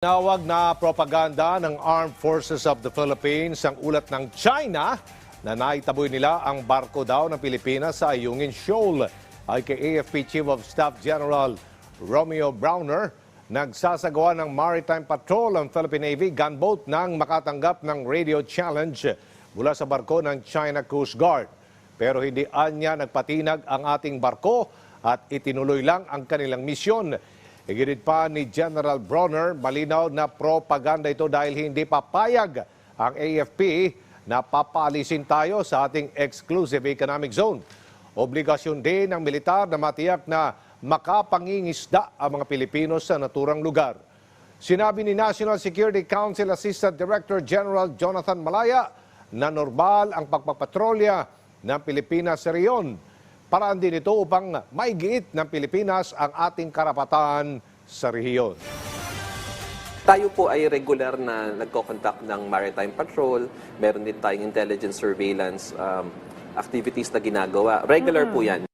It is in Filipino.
Nawag na propaganda ng Armed Forces of the Philippines ang ulat ng China na naitaboy nila ang barko daw ng Pilipinas sa Ayungin Shoal. Ay kay AFP Chief of Staff General Romeo Browner, nagsasagawa ng Maritime Patrol ang Philippine Navy gunboat nang makatanggap ng radio challenge mula sa barko ng China Coast Guard. Pero hindi anya nagpatinag ang ating barko at itinuloy lang ang kanilang misyon. Iginit pa ni General Bronner, malinaw na propaganda ito dahil hindi papayag ang AFP na papalisin tayo sa ating exclusive economic zone. Obligasyon din ng militar na matiyak na makapangingisda ang mga Pilipino sa naturang lugar. Sinabi ni National Security Council Assistant Director General Jonathan Malaya na normal ang pagpapatrolya ng Pilipinas sa riyon. Paraan din ito upang maigiit ng Pilipinas ang ating karapatan sa rehiyon. Tayo po ay regular na nagko-conduct ng maritime patrol. Meron din tayong intelligence surveillance um, activities na ginagawa. Regular po yan.